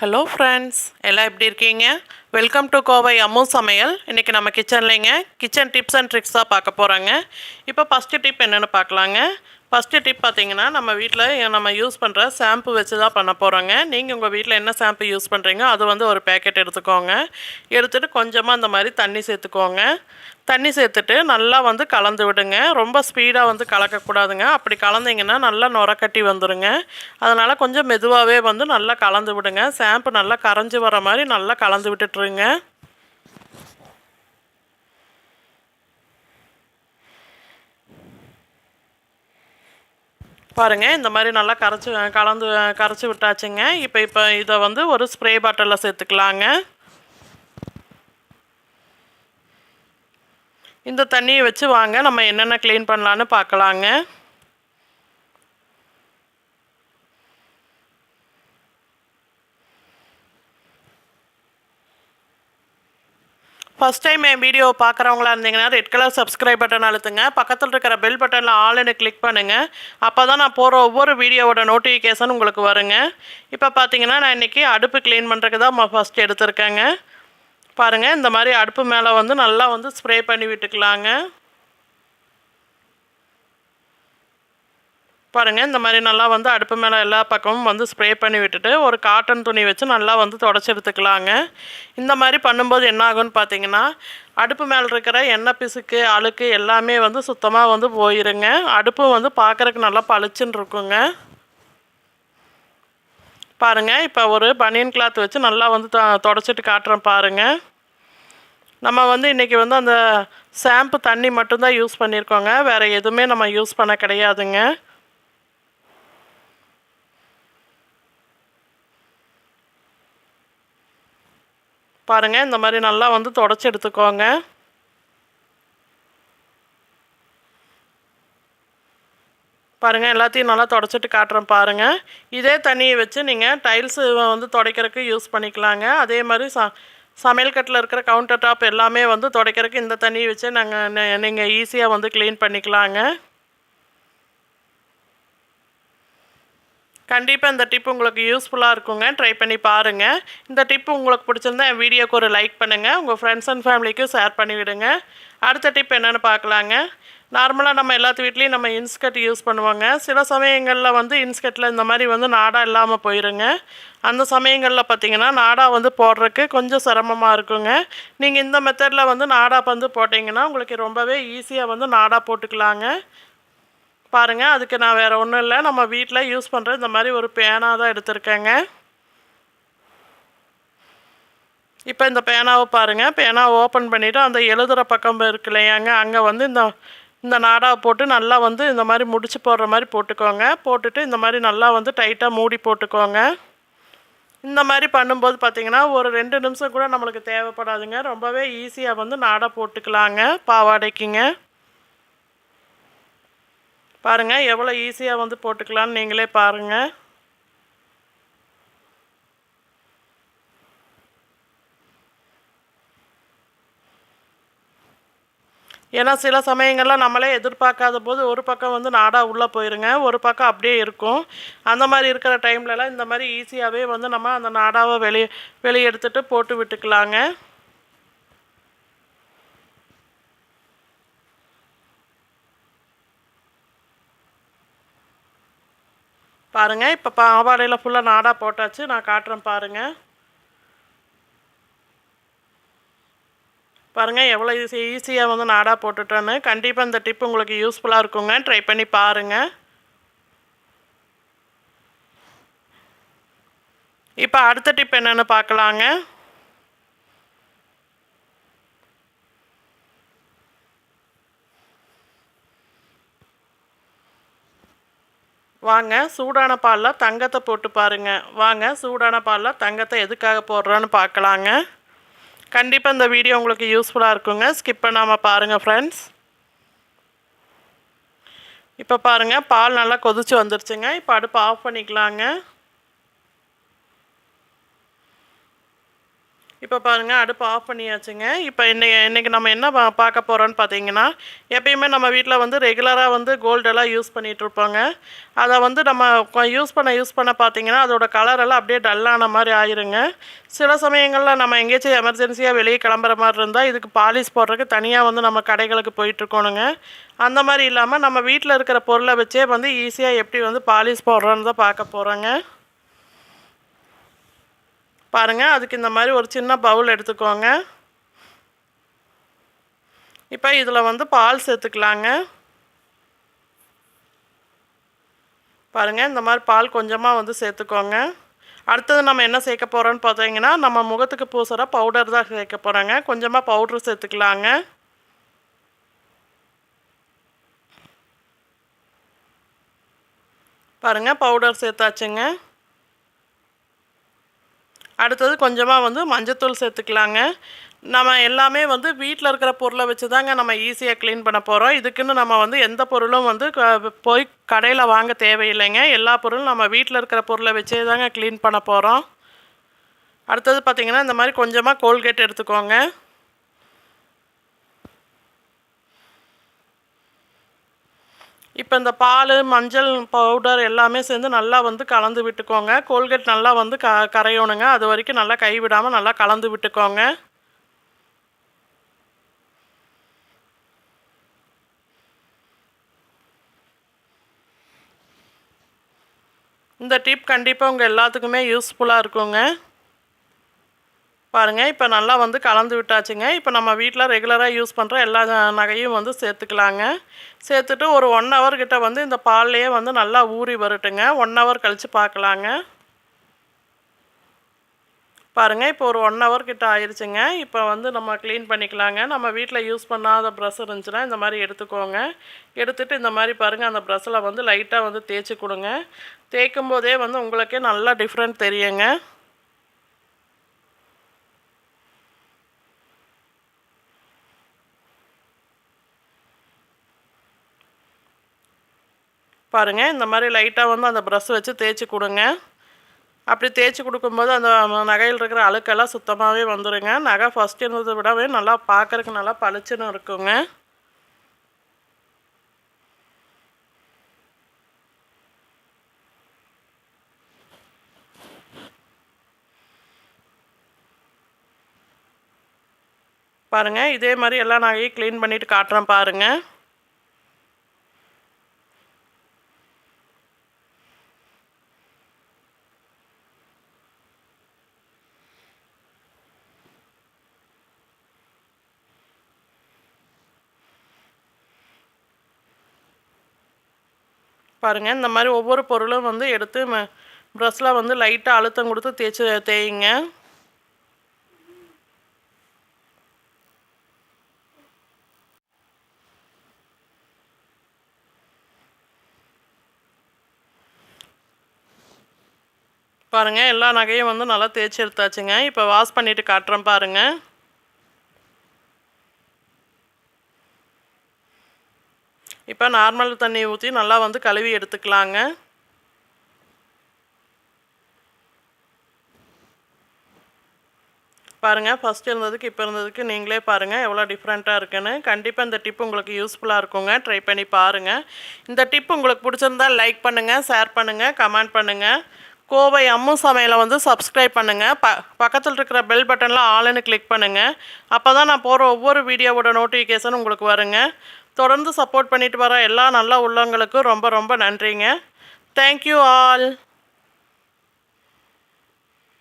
Hello friends எல்லாம் எப்படி இருக்கீங்க? வெல்கம் டு கோவை அம்மு சமையல். இன்றைக்கி நம்ம கிச்சன்லேங்க கிச்சன் டிப்ஸ் அண்ட் ட்ரிக்ஸ் தான் பார்க்க போகிறோங்க இப்போ ஃபஸ்ட்டு டிப் என்னென்னு பார்க்கலாங்க. ஃபஸ்ட்டு டிப் பார்த்தீங்கன்னா நம்ம வீட்டில் நம்ம யூஸ் பண்ணுற ஷாம்பு வச்சு தான் பண்ண போகிறோங்க நீங்கள் உங்கள் வீட்டில் என்ன ஷாம்பு யூஸ் பண்ணுறீங்க அது வந்து ஒரு பேக்கெட் எடுத்துக்கோங்க. எடுத்துகிட்டு கொஞ்சமாக அந்த மாதிரி தண்ணி சேர்த்துக்கோங்க. தண்ணி சேர்த்துட்டு நல்லா வந்து கலந்து விடுங்க. ரொம்ப ஸ்பீடாக வந்து கலக்கக்கூடாதுங்க. அப்படி கலந்தீங்கன்னா நல்லா நுரக்கட்டி வந்துடுங்க அதனால் கொஞ்சம் மெதுவாகவே வந்து நல்லா கலந்து விடுங்க. ஷாம்பு நல்லா கரைஞ்சி வர மாதிரி நல்லா கலந்து விட்டுட்டுருங்க. பாருங்கள் இந்த மாதிரி நல்லா கரைச்சி கலந்து கரைச்சி விட்டாச்சுங்க. இப்போ இப்போ இதை வந்து ஒரு ஸ்ப்ரே பாட்டிலில் சேர்த்துக்கலாங்க. இந்த தண்ணியை வச்சு வாங்க நம்ம என்னென்ன க்ளீன் பண்ணலான்னு பார்க்கலாங்க ஃபஸ்ட் டைம் என் வீடியோ பார்க்குறவங்களா இருந்தீங்கன்னா ரெட் கலர் சப்ஸ்கிரைப் பட்டன் அழுத்துங்க. பக்கத்தில் இருக்கிற பெல் பட்டனில் ஆளுன்னு கிளிக் பண்ணுங்கள் அப்போ தான் நான் போகிற ஒவ்வொரு வீடியோவோட நோட்டிஃபிகேஷன் உங்களுக்கு வருங்க. இப்போ பார்த்தீங்கன்னா நான் இன்றைக்கி அடுப்பு க்ளீன் பண்ணுறதுக்கு தான் ஃபஸ்ட் எடுத்திருக்கேங்க. பாருங்கள் இந்த மாதிரி அடுப்பு மேலே வந்து நல்லா வந்து ஸ்ப்ரே பண்ணி விட்டுக்கலாங்க. பாருங்கள் இந்த மாதிரி நல்லா வந்து அடுப்பு மேலே எல்லா பக்கமும் வந்து ஸ்ப்ரே பண்ணி விட்டுட்டு ஒரு காட்டன் துணி வச்சு நல்லா வந்து தொடச்சி எடுத்துக்கலாங்க. இந்த மாதிரி பண்ணும்போது என்ன ஆகும்னு பார்த்தீங்கன்னா அடுப்பு மேலே இருக்கிற எண்ணெய் பிசுக்கு அழுக்கு எல்லாமே வந்து சுத்தமாக வந்து போயிருங்க. அடுப்பு வந்து பார்க்குறக்கு நல்லா பளிச்சுன்னு இருக்குங்க. பாருங்கள் இப்போ ஒரு பனியன் கிளாத் வச்சு நல்லா வந்து தொடச்சிட்டு காட்டுறேன் பாருங்கள் நம்ம வந்து இன்றைக்கி வந்து அந்த ஷாம்பு தண்ணி மட்டும்தான் யூஸ் பண்ணியிருக்கோங்க வேறு எதுவுமே நம்ம யூஸ் பண்ண கிடையாதுங்க. பாருங்கள் இந்த மாதிரி நல்லா வந்து தொடச்சி எடுத்துக்கோங்க. பாருங்கள் எல்லாத்தையும் நல்லா தொடச்சிட்டு காட்டுறேன் பாருங்கள் இதே தண்ணியை வச்சு நீங்கள் டைல்ஸு வந்து துடைக்கிறதுக்கு யூஸ் பண்ணிக்கலாங்க. அதே மாதிரி ச சமையல் கட்டில் இருக்கிற கவுண்டர் டாப் எல்லாமே வந்து துடைக்கிறதுக்கு இந்த தண்ணியை வச்சு நாங்கள் நீங்கள் ஈஸியாக வந்து க்ளீன் பண்ணிக்கலாங்க. கண்டிப்பாக இந்த டிப் உங்களுக்கு யூஸ்ஃபுல்லாக இருக்குங்க. ட்ரை பண்ணி பாருங்கள் இந்த டிப் உங்களுக்கு பிடிச்சிருந்தா என் வீடியோக்கு ஒரு லைக் பண்ணுங்கள் உங்கள் ஃப்ரெண்ட்ஸ் அண்ட் ஃபேமிலிக்கும் ஷேர் பண்ணிவிடுங்க அடுத்த டிப் என்னென்னு பார்க்கலாங்க. நார்மலாக நம்ம எல்லாத்து வீட்லேயும் நம்ம இன்ஸ்கட் யூஸ் பண்ணுவோங்க. சில சமயங்களில் வந்து இன்ஸ்கட்டில் இந்த மாதிரி வந்து நாடா இல்லாமல் போயிருங்க. அந்த சமயங்களில் பார்த்திங்கன்னா நாடா வந்து போடுறதுக்கு கொஞ்சம் சிரமமாக இருக்குங்க. நீங்கள் இந்த மெத்தடில் வந்து நாடா வந்து போட்டிங்கன்னா உங்களுக்கு ரொம்பவே ஈஸியாக வந்து நாடா போட்டுக்கலாங்க. பாருங்கள் அதுக்கு நான் வேறு ஒன்றும் இல்லை. நம்ம வீட்டில் யூஸ் பண்ணுற இந்த மாதிரி ஒரு பேனா தான் எடுத்திருக்கேங்க. இப்போ இந்த பேனாவை பாருங்கள் பேனாவை ஓப்பன் பண்ணிவிட்டு அந்த எழுதுகிற பக்கம் இருக்கு இல்லையாங்க அங்கே வந்து இந்த இந்த நாடாவை போட்டு நல்லா வந்து இந்த மாதிரி முடிச்சு போடுற மாதிரி போட்டுக்கோங்க. போட்டுட்டு இந்த மாதிரி நல்லா வந்து டைட்டாக மூடி போட்டுக்கோங்க. இந்த மாதிரி பண்ணும்போது பார்த்திங்கன்னா ஒரு ரெண்டு நிமிஷம் கூட நம்மளுக்கு தேவைப்படாதுங்க. ரொம்பவே ஈஸியாக வந்து நாடா போட்டுக்கலாங்க பாவாடைக்குங்க. பாருங்கள் எவ்வளோ ஈஸியாக வந்து போட்டுக்கலான்னு நீங்களே பாருங்கள் ஏன்னா சில சமயங்களில் நம்மளே எதிர்பார்க்காத போது ஒரு பக்கம் வந்து நாடாக உள்ளே போயிருங்க ஒரு பக்கம் அப்படியே இருக்கும். அந்த மாதிரி இருக்கிற டைம்லலாம் இந்த மாதிரி ஈஸியாகவே வந்து நம்ம அந்த நாடாவை வெளியே வெளியே எடுத்துகிட்டு போட்டு விட்டுக்கலாங்க. பாருங்கள் இப்போ பாவாடையில் ஃபுல்லாக நாடாக போட்டாச்சு. நான் காட்டுறேன் பாருங்கள் பாருங்கள் எவ்வளோ ஈஸி ஈஸியாக வந்து நாடாக போட்டுட்டேன்னு. கண்டிப்பாக இந்த டிப் உங்களுக்கு யூஸ்ஃபுல்லாக இருக்குங்க. ட்ரை பண்ணி பாருங்கள் இப்போ அடுத்த டிப் என்னென்னு பார்க்கலாங்க வாங்க சூடான பாலில் தங்கத்தை போட்டு பாருங்கள் வாங்க சூடான பாலில் தங்கத்தை எதுக்காக போடுறோன்னு பார்க்கலாங்க. கண்டிப்பாக இந்த வீடியோ உங்களுக்கு யூஸ்ஃபுல்லாக இருக்குங்க. ஸ்கிப் பண்ணாமல் பாருங்கள் ஃப்ரெண்ட்ஸ் இப்போ பாருங்கள் பால் நல்லா கொதிச்சு வந்துருச்சுங்க. இப்போ அடுப்பு ஆஃப் பண்ணிக்கலாங்க. இப்போ பாருங்கள் அடுப்பு ஆஃப் பண்ணியாச்சுங்க. இப்போ இன்றைக்கி இன்றைக்கி நம்ம என்ன பா பார்க்க போகிறோன்னு பார்த்தீங்கன்னா எப்பயுமே நம்ம வீட்டில் வந்து ரெகுலராக வந்து கோல்டெல்லாம் யூஸ் பண்ணிகிட்ருப்போங்க அதை வந்து நம்ம யூஸ் பண்ண யூஸ் பண்ண பார்த்தீங்கன்னா அதோடய கலரெல்லாம் அப்படியே டல்லான மாதிரி ஆயிருங்க. சில சமயங்களில் நம்ம எங்கேயாச்சும் எமர்ஜென்சியாக வெளியே கிளம்புற மாதிரி இருந்தால் இதுக்கு பாலிஷ் போடுறதுக்கு தனியாக வந்து நம்ம கடைகளுக்கு போயிட்டுருக்கோணுங்க அந்த மாதிரி இல்லாமல் நம்ம வீட்டில் இருக்கிற பொருளை வச்சே வந்து ஈஸியாக எப்படி வந்து பாலிஷ் போடுறோன்னு தான் பார்க்க போகிறோங்க பாருங்கள் அதுக்கு இந்த மாதிரி ஒரு சின்ன பவுல் எடுத்துக்கோங்க. இப்போ இதில் வந்து பால் சேர்த்துக்கலாங்க. பாருங்கள் இந்த மாதிரி பால் கொஞ்சமாக வந்து சேர்த்துக்கோங்க. அடுத்தது நம்ம என்ன சேர்க்க போகிறோன்னு பார்த்தீங்கன்னா நம்ம முகத்துக்கு பூசுகிற பவுடர் தான் சேர்க்க போகிறோங்க கொஞ்சமாக பவுட்ரு சேர்த்துக்கலாங்க. பாருங்கள் பவுடர் சேர்த்தாச்சுங்க. அடுத்தது கொஞ்சமாக வந்து மஞ்சத்தூள் சேர்த்துக்கலாங்க. நம்ம எல்லாமே வந்து வீட்டில் இருக்கிற பொருளை வச்சு தாங்க நம்ம ஈஸியாக க்ளீன் பண்ண போகிறோம் இதுக்குன்னு நம்ம வந்து எந்த பொருளும் வந்து போய் கடையில் வாங்க தேவையில்லைங்க. எல்லா பொருளும் நம்ம வீட்டில் இருக்கிற பொருளை வச்சே தாங்க க்ளீன் பண்ண போகிறோம் அடுத்தது பார்த்திங்கன்னா இந்த மாதிரி கொஞ்சமாக கோல்கேட் எடுத்துக்கோங்க. இப்போ இந்த பால் மஞ்சள் பவுடர் எல்லாமே சேர்ந்து நல்லா வந்து கலந்து விட்டுக்கோங்க. கோல்கேட் நல்லா வந்து க கரையணுங்க. அது வரைக்கும் நல்லா கை விடாமல் நல்லா கலந்து விட்டுக்கோங்க. இந்த டிப் கண்டிப்பாக உங்கள் எல்லாத்துக்குமே யூஸ்ஃபுல்லாக இருக்குங்க. பாருங்கள் இப்போ நல்லா வந்து கலந்து விட்டாச்சுங்க. இப்போ நம்ம வீட்டில் ரெகுலராக யூஸ் பண்ணுற எல்லா நகையும் வந்து சேர்த்துக்கலாங்க. சேர்த்துட்டு ஒரு ஒன் ஹவர் கிட்டே வந்து இந்த பால்லையே வந்து நல்லா ஊறி வரட்டுங்க. ஒன் ஹவர் கழித்து பார்க்கலாங்க பாருங்கள் இப்போ ஒரு ஒன் ஹவர் கிட்ட ஆயிடுச்சுங்க இப்போ வந்து நம்ம க்ளீன் பண்ணிக்கலாங்க. நம்ம வீட்டில் யூஸ் பண்ணாத ப்ரஷ் இருந்துச்சுன்னா இந்த மாதிரி எடுத்துக்கோங்க. எடுத்துகிட்டு இந்த மாதிரி பாருங்கள் அந்த ப்ரஷ்ஷில் வந்து லைட்டாக வந்து தேய்ச்சி கொடுங்க. தேய்க்கும் போதே வந்து உங்களுக்கே நல்லா டிஃப்ரெண்ட் தெரியுங்க. பாருங்கள் இந்த மாதிரி லைட்டாக வந்து அந்த ப்ரஷ் வச்சு தேய்ச்சி கொடுங்க. அப்படி தேய்ச்சி கொடுக்கும்போது அந்த நகையில் இருக்கிற அழுக்கெல்லாம் சுத்தமாகவே வந்துடுங்க நகை ஃபஸ்ட் இருந்ததை விடவே நல்லா பார்க்குறக்கு நல்லா பளிச்சுன்னு இருக்குங்க. பாருங்கள் இதே மாதிரி எல்லா நகையும் க்ளீன் பண்ணிவிட்டு காட்டுறேன் பாருங்கள் பாருங்கள் இந்த மாதிரி ஒவ்வொரு பொருளும் வந்து எடுத்து ப்ரஷ்ஷில் வந்து லைட்டாக அழுத்தம் கொடுத்து தேய்ச்சி தேயுங்க. பாருங்கள் எல்லா நகையும் வந்து நல்லா தேய்ச்சி எடுத்தாச்சுங்க. இப்போ வாஷ் பண்ணிவிட்டு காட்டுறேன் பாருங்கள் இப்போ நார்மல் தண்ணி ஊற்றி நல்லா வந்து கழுவி எடுத்துக்கலாங்க. பாருங்கள் ஃபஸ்ட்டு இருந்ததுக்கு இப்போ இருந்ததுக்கு நீங்களே பாருங்கள் எவ்வளோ டிஃப்ரெண்ட்டாக இருக்குன்னு. கண்டிப்பாக இந்த டிப் உங்களுக்கு யூஸ்ஃபுல்லாக இருக்குங்க. ட்ரை பண்ணி பாருங்கள் இந்த டிப் உங்களுக்கு பிடிச்சிருந்தால் லைக் பண்ணுங்கள் ஷேர் பண்ணுங்கள் கமெண்ட் பண்ணுங்கள் கோவை அம்மு சமையலை வந்து சப்ஸ்கிரைப் பண்ணுங்கள் ப பக்கத்தில் இருக்கிற பெல் பட்டனில் ஆளுன்னு கிளிக் பண்ணுங்கள் அப்போ தான் நான் போகிற ஒவ்வொரு வீடியோவோட நோட்டிஃபிகேஷன் உங்களுக்கு வருங்க. தொடர்ந்து சப்போர்ட் பண்ணிட்டு வர எல்லா நல்ல உள்ளவங்களுக்கும் ரொம்ப ரொம்ப நன்றிங்க. Thank you all